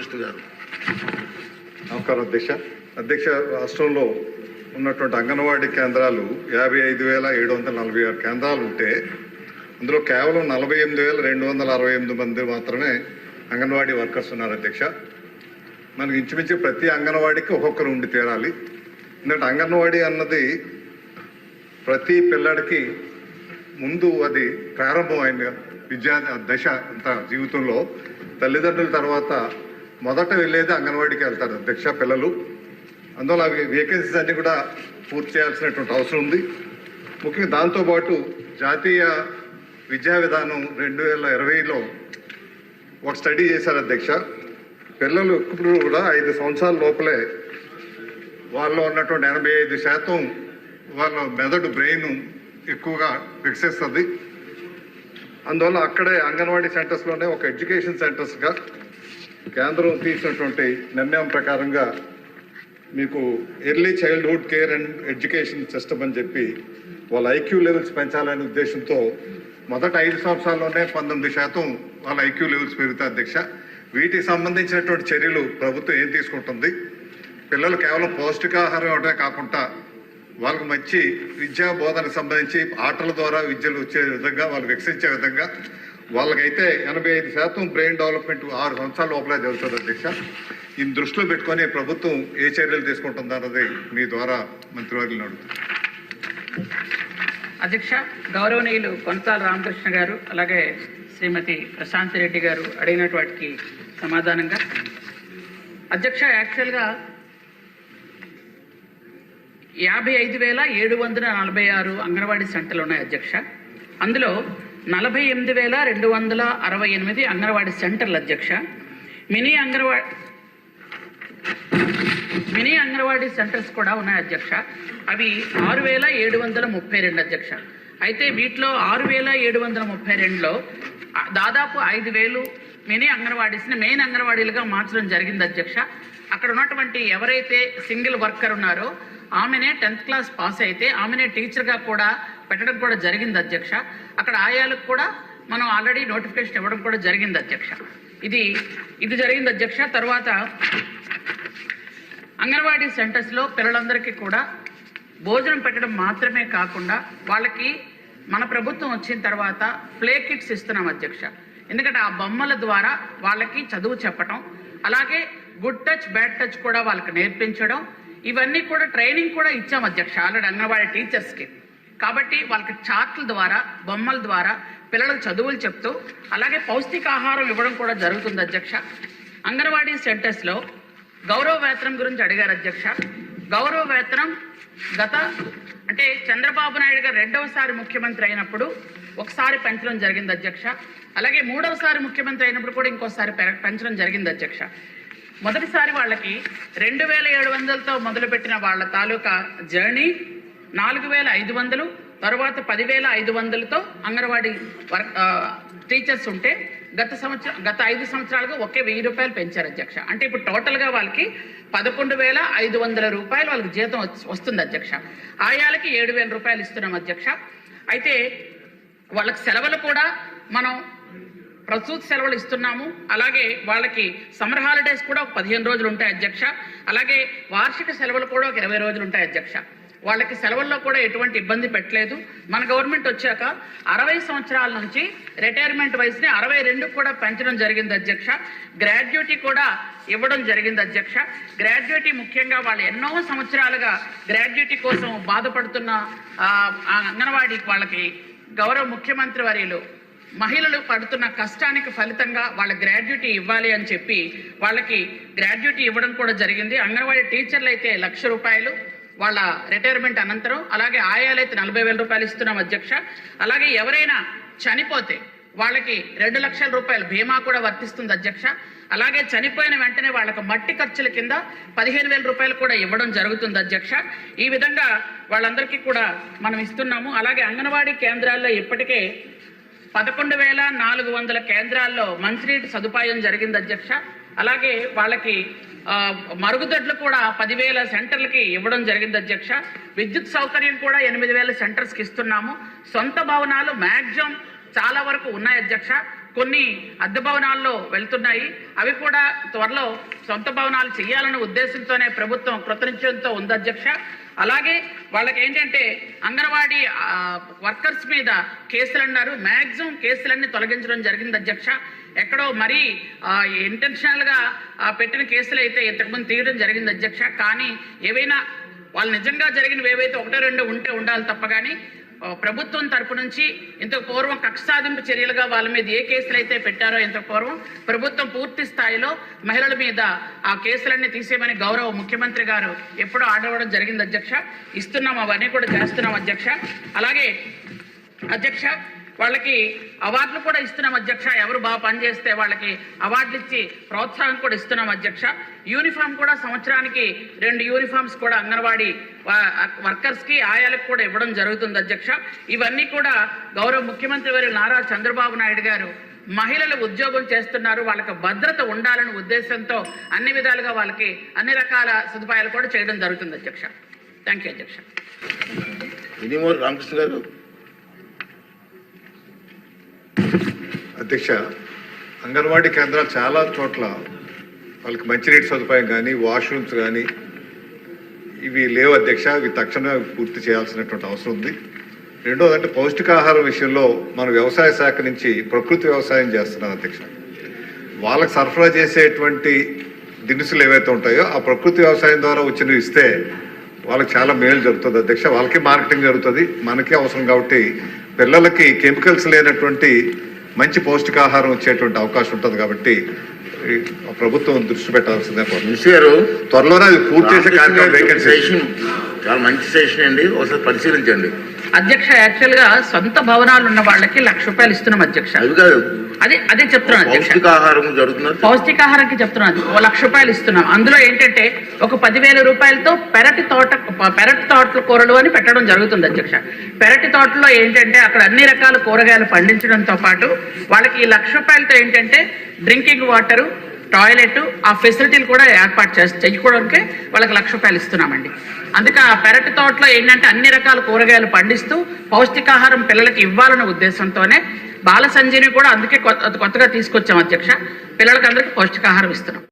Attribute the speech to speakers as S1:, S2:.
S1: రామకృష్ణ గారు.
S2: నమస్కారం అధ్యక్ష. అధ్యక్ష రాష్ట్రంలో ఉన్నటువంటి అంగన్వాడీ కేంద్రాలు యాభై ఐదు వేల ఏడు వందల నలభై ఆరు కేంద్రాలు ఉంటే అందులో కేవలం నలభై ఎనిమిది వేల రెండు వందల అరవై ఎనిమిది మంది మాత్రమే అంగన్వాడీ వర్కర్స్ ఉన్నారు అధ్యక్ష. మనకి ఇంచుమించు ప్రతి అంగన్వాడీకి ఒక్కొక్కరు ఉండి తీరాలి. ఎందుకంటే అంగన్వాడీ అన్నది ప్రతి పిల్లడికి ముందు అది ప్రారంభమైన విద్యా దశ అంత జీవితంలో. తల్లిదండ్రుల తర్వాత మొదట వెళ్ళేది అంగన్వాడీకి వెళ్తారు అధ్యక్ష పిల్లలు. అందువల్ల అవి వేకెన్సీస్ అన్ని కూడా పూర్తి చేయాల్సినటువంటి అవసరం ఉంది. ముఖ్యంగా దాంతోపాటు జాతీయ విద్యా విధానం రెండు వేల ఇరవైలో ఒక స్టడీ చేశారు అధ్యక్ష. పిల్లలు ఇప్పుడు కూడా ఐదు సంవత్సరాల లోపలే వాళ్ళు ఉన్నటువంటి ఎనభై ఐదు శాతం వాళ్ళ మెదడు బ్రెయిన్ ఎక్కువగా వికసిస్తుంది అందువల్ల అక్కడే అంగన్వాడీ సెంటర్స్లోనే ఒక ఎడ్యుకేషన్ సెంటర్స్గా కేంద్రం తీసినటువంటి నిర్ణయం ప్రకారంగా మీకు early childhood care and education system అని చెప్పి వాళ్ళ ఐక్యూ లెవెల్స్ పెంచాలనే ఉద్దేశంతో మొదట ఐదు సంవత్సరాల్లోనే పంతొమ్మిది శాతం వాళ్ళ ఐక్యూ లెవెల్స్ పెరుగుతాయి అధ్యక్ష. వీటికి సంబంధించినటువంటి చర్యలు ప్రభుత్వం ఏం తీసుకుంటుంది? పిల్లలు కేవలం పౌష్టికాహారం ఇవ్వడమే కాకుండా వాళ్ళకి మంచి విద్యా బోధనకు సంబంధించి ఆటల ద్వారా విద్యలు వచ్చే విధంగా వాళ్ళు వికసించే విధంగా వాళ్ళకైతే ఎనభై ఐదు శాతం బ్రెయిన్ డెవలప్మెంట్ ఆరు సంవత్సరాల లోపలే జరుగుతుంది అధ్యక్ష. ఈ దృష్టిలో పెట్టుకొని ప్రభుత్వం ఏ చర్యలు తీసుకుంటుందన్నది మీ ద్వారా మంత్రివర్యులను అడుగుతుంది
S3: అధ్యక్ష గౌరవనీయులు కొనసాల రామకృష్ణ గారు అలాగే శ్రీమతి ప్రశాంతి రెడ్డి గారు అడిగినటువంటి వాటికి సమాధానంగా. అధ్యక్ష యాక్చువల్గా యాభై ఐదు వేల ఏడు వందల నలభై ఆరు అంగన్వాడీ సెంటర్లు ఉన్నాయి అధ్యక్ష. అందులో నలభై ఎనిమిది వేల రెండు వందల అరవై ఎనిమిది అంగన్వాడీ సెంటర్ల అధ్యక్ష. Mini anganwadi mini anganwadi centres కూడా ఉన్నాయి అధ్యక్ష. అవి ఆరు వేల ఏడు వందల ముప్పై రెండు అధ్యక్ష. అయితే వీటిలో ఆరు వేల ఏడు వందల ముప్పై రెండులో దాదాపు ఐదు వేలు మినీ అంగన్వాడీస్ని మెయిన్ అంగన్వాడీలుగా మార్చడం జరిగింది అధ్యక్ష. అక్కడ ఉన్నటువంటి ఎవరైతే సింగిల్ వర్కర్ ఉన్నారో ఆమెనే టెన్త్ క్లాస్ పాస్ అయితే ఆమెనే టీచర్గా కూడా పెట్టడం కూడా జరిగింది అధ్యక్ష. అక్కడ ఆయాలకు కూడా మనం ఆల్రెడీ నోటిఫికేషన్ ఇవ్వడం కూడా జరిగింది అధ్యక్ష. ఇది ఇది జరిగింది అధ్యక్ష. తర్వాత అంగన్వాడీ సెంటర్స్లో పిల్లలందరికీ కూడా భోజనం పెట్టడం మాత్రమే కాకుండా వాళ్ళకి మన ప్రభుత్వం వచ్చిన తర్వాత ప్లే కిట్స్ ఇస్తున్నాం అధ్యక్ష. ఎందుకంటే ఆ బొమ్మల ద్వారా వాళ్ళకి చదువు చెప్పటం అలాగే గుడ్ టచ్ బ్యాడ్ టచ్ కూడా వాళ్ళకి నేర్పించడం ఇవన్నీ కూడా ట్రైనింగ్ కూడా ఇచ్చాం అధ్యక్ష ఆల్రెడీ అంగన్వాడీ టీచర్స్కి కాబట్టి వాళ్ళకి చార్ట్ల ద్వారా బొమ్మల ద్వారా పిల్లలకు చదువులు చెప్తూ అలాగే పౌష్టికాహారం ఇవ్వడం కూడా జరుగుతుంది అధ్యక్ష. అంగన్వాడీ సెంటర్స్లో గౌరవ వేతనం గురించి అడిగారు అధ్యక్ష. గౌరవ వేతనం గత అంటే చంద్రబాబు నాయుడు గారు రెండవసారి ముఖ్యమంత్రి అయినప్పుడు ఒకసారి పెంచడం జరిగింది అధ్యక్ష. అలాగే మూడవసారి ముఖ్యమంత్రి అయినప్పుడు కూడా ఇంకోసారి పెంచడం జరిగింది అధ్యక్ష. మొదటిసారి వాళ్ళకి రెండు వేల ఏడు వందలతో మొదలుపెట్టిన వాళ్ళ తాలూకా జర్నీ నాలుగు వేల ఐదు వందలు తర్వాత పదివేల ఐదు వందలతో అంగన్వాడీ వర్క్ టీచర్స్ ఉంటే గత సంవత్సరం గత ఐదు సంవత్సరాలుగా ఒకే వెయ్యి రూపాయలు పెంచారు అధ్యక్ష. అంటే ఇప్పుడు టోటల్గా వాళ్ళకి పదకొండు వేల ఐదు వందల రూపాయలు వాళ్ళకి జీతం వస్తుంది అధ్యక్ష. ఆయాలకి ఏడు వేల రూపాయలు ఇస్తున్నాం అధ్యక్ష. అయితే వాళ్ళకి సెలవులు కూడా మనం ప్రసూతి సెలవులు ఇస్తున్నాము. అలాగే వాళ్ళకి సమ్మర్ హాలిడేస్ కూడా ఒక పదిహేను రోజులు ఉంటాయి అధ్యక్ష. అలాగే వార్షిక సెలవులు కూడా ఒక ఇరవై రోజులు ఉంటాయి అధ్యక్ష. వాళ్ళకి సెలవుల్లో కూడా ఎటువంటి ఇబ్బంది పెట్టలేదు. మన గవర్నమెంట్ వచ్చాక అరవై సంవత్సరాల నుంచి రిటైర్మెంట్ వయసుని అరవై రెండు కూడా పెంచడం జరిగింది అధ్యక్ష. గ్రాడ్యుయేటీ కూడా ఇవ్వడం జరిగింది అధ్యక్ష. గ్రాడ్యుయేటీ ముఖ్యంగా వాళ్ళు ఎన్నో సంవత్సరాలుగా గ్రాడ్యుయేటీ కోసం బాధపడుతున్న ఆ, అంగన్వాడీ వాళ్ళకి గౌరవ ముఖ్యమంత్రి వర్యులు మహిళలు పడుతున్న కష్టానికి ఫలితంగా వాళ్ళ గ్రాడ్యుటీ ఇవ్వాలి అని చెప్పి వాళ్ళకి గ్రాడ్యుటీ ఇవ్వడం కూడా జరిగింది. అంగన్వాడీ టీచర్లు అయితే లక్ష రూపాయలు వాళ్ళ రిటైర్మెంట్ అనంతరం అలాగే ఆయాలైతే నలభై వేల రూపాయలు ఇస్తున్నాం అధ్యక్ష. అలాగే ఎవరైనా చనిపోతే వాళ్ళకి రెండు లక్షల రూపాయలు బీమా కూడా వర్తిస్తుంది అధ్యక్ష. అలాగే చనిపోయిన వెంటనే వాళ్ళకి మట్టి ఖర్చుల కింద పదిహేను వేల రూపాయలు కూడా ఇవ్వడం జరుగుతుంది అధ్యక్ష. ఈ విధంగా వాళ్ళందరికీ కూడా మనం ఇస్తున్నాము. అలాగే అంగన్వాడీ కేంద్రాల్లో ఇప్పటికే పదకొండు వేల నాలుగు వందల కేంద్రాల్లో మంచినీటి సదుపాయం జరిగింది అధ్యక్ష. అలాగే వాళ్ళకి మరుగుదొడ్లు కూడా పదివేల సెంటర్లకి ఇవ్వడం జరిగింది అధ్యక్ష. విద్యుత్ సౌకర్యం కూడా ఎనిమిది వేల సెంటర్స్కి ఇస్తున్నాము. సొంత భవనాలు మ్యాక్సిమం చాలా వరకు ఉన్నాయి అధ్యక్ష. కొన్ని అద్దె భవనాల్లో వెళ్తున్నాయి. అవి కూడా త్వరలో సొంత భవనాలు చేయాలనే ఉద్దేశంతోనే ప్రభుత్వం కృతనిశ్చయంతో ఉంది అధ్యక్ష. అలాగే వాళ్ళకి ఏంటంటే అంగన్వాడీ వర్కర్స్ మీద కేసులు అన్నారు మ్యాక్సిమం కేసులన్నీ తొలగించడం జరిగింది అధ్యక్ష. ఎక్కడో మరీ ఇంటెన్షనల్గా పెట్టిన కేసులు అయితే ఇంతకుముందు తీయడం జరిగింది అధ్యక్ష. కానీ ఏవైనా వాళ్ళు నిజంగా జరిగినవి ఏవైతే ఒకటో రెండు ఉంటే ఉండాలి తప్ప కానీ ప్రభుత్వం తరపు నుంచి ఇంతకు పూర్వం కక్ష సాధింపు చర్యలుగా వాళ్ళ మీద ఏ కేసులు అయితే పెట్టారో ఇంతకు పూర్వం ప్రభుత్వం పూర్తి స్థాయిలో మహిళల మీద ఆ కేసులన్నీ తీసేయమని గౌరవ ముఖ్యమంత్రి గారు ఎప్పుడో ఆర్డర్ ఇవ్వడం జరిగింది అధ్యక్ష. ఇస్తున్నాం అవన్నీ కూడా చేస్తున్నాం అధ్యక్ష. అలాగే అధ్యక్ష వాళ్ళకి అవార్డులు కూడా ఇస్తున్నాం అధ్యక్ష. ఎవరు బాగా పనిచేస్తే వాళ్ళకి అవార్డులు ఇచ్చి ప్రోత్సాహం కూడా ఇస్తున్నాం అధ్యక్ష. యూనిఫామ్ కూడా సంవత్సరానికి రెండు యూనిఫామ్స్ కూడా అంగన్వాడీ వర్కర్స్కి ఆయాలకు కూడా ఇవ్వడం జరుగుతుంది అధ్యక్ష. ఇవన్నీ కూడా గౌరవ ముఖ్యమంత్రి వారి నారా చంద్రబాబు నాయుడు గారు మహిళలు ఉద్యోగం చేస్తున్నారు. వాళ్ళకి భద్రత ఉండాలనే ఉద్దేశంతో అన్ని విధాలుగా వాళ్ళకి అన్ని రకాల సదుపాయాలు కూడా చేయడం జరుగుతుంది అధ్యక్ష. థ్యాంక్ యూ అధ్యక్ష.
S1: ఇది రామకృష్ణ గారు.
S2: అధ్యక్ష అంగన్వాడీ కేంద్రాలు చాలా చోట్ల వాళ్ళకి మంచినీటి సదుపాయం కానీ వాష్రూమ్స్ కానీ ఇవి లేవు అధ్యక్ష. ఇవి తక్షణమే పూర్తి చేయాల్సినటువంటి అవసరం ఉంది. రెండోది అంటే పౌష్టికాహారం విషయంలో మన వ్యవసాయ శాఖ నుంచి ప్రకృతి వ్యవసాయం చేస్తున్నారు అధ్యక్ష. వాళ్ళకి సరఫరా చేసేటువంటి దినుసులు ఏవైతే ఉంటాయో ఆ ప్రకృతి వ్యవసాయం ద్వారా వచ్చినవి ఇస్తే వాళ్ళకి చాలా మేలు జరుగుతుంది అధ్యక్ష. వాళ్ళకి మార్కెటింగ్ జరుగుతుంది. మనకే అవసరం కాబట్టి పిల్లలకి కెమికల్స్ లేనటువంటి మంచి పౌష్టికాహారం వచ్చేటువంటి అవకాశం ఉంటుంది కాబట్టి ప్రభుత్వం దృష్టి పెట్టాల్సిందే.
S1: గారు
S2: త్వరలోనే అది పూర్తి చేసే కార్యక్రమం
S1: చాలా మంచి సెషన్ అండి. ఒకసారి పరిశీలించండి.
S3: అధ్యక్ష యాక్చువల్గా సొంత భవనాలు ఉన్న వాళ్ళకి లక్ష రూపాయలు ఇస్తున్నాం అధ్యక్ష.
S1: అది
S3: అదే చెప్తున్నాను అధ్యక్ష. పౌష్టికాహారానికి చెప్తున్నాను. ఓ లక్ష రూపాయలు ఇస్తున్నాం. అందులో ఏంటంటే ఒక పదివేల రూపాయలతో పెరటి తోట పెరటి తోటల కూరలు అని పెట్టడం జరుగుతుంది అధ్యక్ష. పెరటి తోటలో ఏంటంటే అక్కడ అన్ని రకాల కూరగాయలు పండించడంతో పాటు వాళ్ళకి ఈ లక్ష రూపాయలతో ఏంటంటే డ్రింకింగ్ వాటరు టాయిలెట్ ఆ ఫెసిలిటీలు కూడా ఏర్పాటు చేసి చేయడానికి వాళ్ళకి లక్ష రూపాయలు ఇస్తున్నామండి. అందుకే ఆ పెరటి తోటలో ఏంటంటే అన్ని రకాల కూరగాయలు పండిస్తూ పౌష్టికాహారం పిల్లలకి ఇవ్వాలనే ఉద్దేశంతోనే బాల సంజీని కూడా అందుకే కొత్త కొత్తగా తీసుకొచ్చాం అధ్యక్ష. పిల్లలకి అందరికీ పౌష్టికాహారం ఇస్తున్నాం.